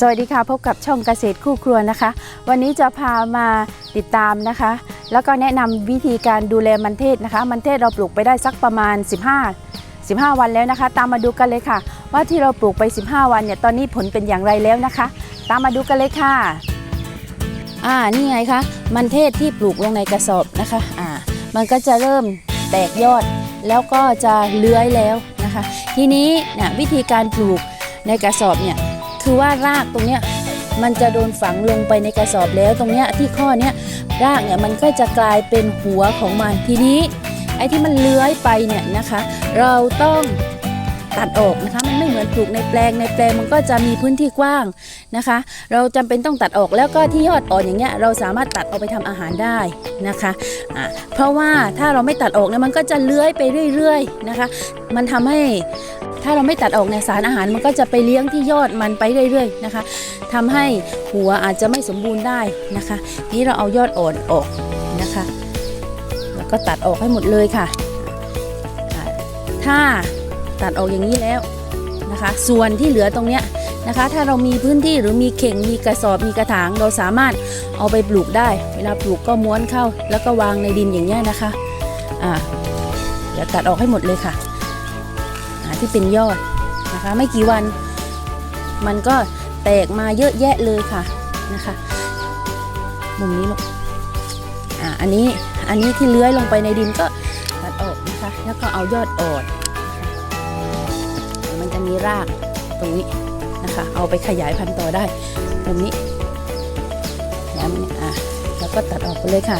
สวัสดีค่ะพบกับช่องเกษตรคู่ครัวนะคะ วันนี้จะพามาติดตามนะคะ แล้วก็แนะนำวิธีการดูแลมันเทศนะคะ มันเทศเราปลูกไปได้สักประมาณ 15 15 วันแล้วนะคะ ตามมาดูกันเลยค่ะ ว่าที่เราปลูกไป 15 วันเนี่ยตอนนี้ผลเป็นอย่างไรแล้วนะคะ ตามมาดูกันเลยค่ะอ่านี่ไงคะมันเทศที่ปลูกลงในกระสอบนะคะอ่ามันก็จะเริ่มแตกยอด แล้วก็จะเลื้อยแล้วนะคะ ทีนี้เนี่ยวิธีการปลูกในกระสอบเนี่ย คือว่ารากตรงเนี้ยมันจะโดนฝังลงไปในกระสอบแล้วตรงเนี้ยที่ข้อเนี้ยรากเนี่ยมันก็จะกลายเป็นหัวของมันทีนี้ ไอ้ที่มันเลื้อยไปเนี่ยนะคะ เราต้องตัดออกนะคะมันไม่เหมือนปลูกในแปลงในแปลงมันก็จะมีพื้นที่กว้างนะคะ เราจำเป็นต้องตัดออกแล้วก็ที่ยอดอ่อนอย่างเงี้ยเราสามารถตัดเอาไปทำอาหารได้นะคะอ่าเพราะว่าถ้าเราไม่ตัดออกเนี่ยมันก็จะเลื้อยไปเรื่อยๆนะคะ มันทำให้ ถ้าเราไม่ตัดออกในยสารอาหารมันก็จะไปเลี้ยงที่ยอดมันไปเรื่อยๆนะคะทำให้หัวอาจจะไม่สมบูรณ์ได้นะคะ นี่เราเอายอดอ่อนออกนะคะ แล้วก็ตัดออกให้หมดเลยค่ะ ถ้าตัดออกอย่างนี้แล้วนะคะ ส่วนที่เหลือตรงเนี้ยนะคะ ถ้าเรามีพื้นที่หรือมีเข่งมีกระสอบมีกระถางเราสามารถเอาไปปลูกได้ เวลาปลูกก็ม้วนเข้า แล้วก็วางในดินอย่างเงี้ยนะคะอ่าเดี๋ยวตัดออกให้หมดเลยค่ะ ที่เป็นยอดนะคะ ไม่กี่วันมันก็แตกมาเยอะแยะเลยค่ะนะคะมุมนี้ลูกอ่าอันนี้อันนี้ที่เลื้อยลงไปในดินก็ตัดออกนะคะ แล้วก็เอายอดอ่อนมันจะมีรากตรงนี้นะคะ เอาไปขยายพันธุ์ต่อได้ตรงนี้แล้วอะแล้วก็ตัดออกไปเลยค่ะ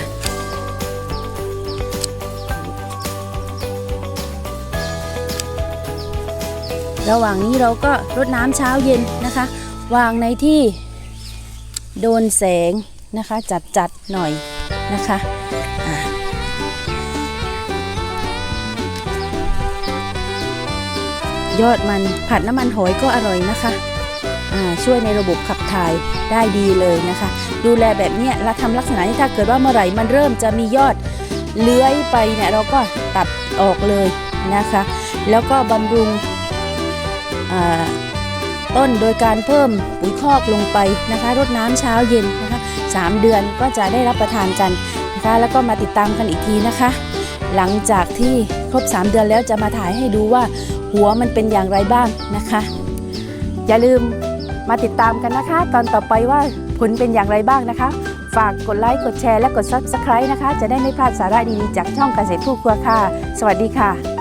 ระหว่างนี้เราก็รดน้ำเช้าเย็นนะคะ วางในที่โดนแสงนะคะจัดจัดหน่อยนะคะยอดมันผัดน้ำมันหอยก็อร่อยนะคะช่วยในระบบขับถ่ายได้ดีเลยนะคะ ดูแลแบบนี้ยเราทำลักษณะที่ถ้าเกิดว่าเมื่อไหร่มันเริ่มจะมียอดเลื้อยไปเนี่ยเราก็ตัดออกเลยนะคะ แล้วก็บำรุง ต้นโดยการเพิ่มปุ๋ยคอกลงไปนะคะรดน้ำเช้าเย็นนะคะสามเดือนก็จะได้รับประทานกันนะคะแล้วก็มาติดตามกันอีกทีนะคะ หลังจากที่ครบ 3 เดือนแล้วจะมาถ่ายให้ดูว่าหัวมันเป็นอย่างไรบ้างนะคะ อย่าลืมมาติดตามกันนะคะ ตอนต่อไปว่าผลเป็นอย่างไรบ้างนะคะ ฝากกดไลค์กดแชร์และกด Subscribe นะคะ จะได้ไม่พลาดสาระดีๆจากช่องเกษตรคู่ครัวค่ะ สวัสดีค่ะ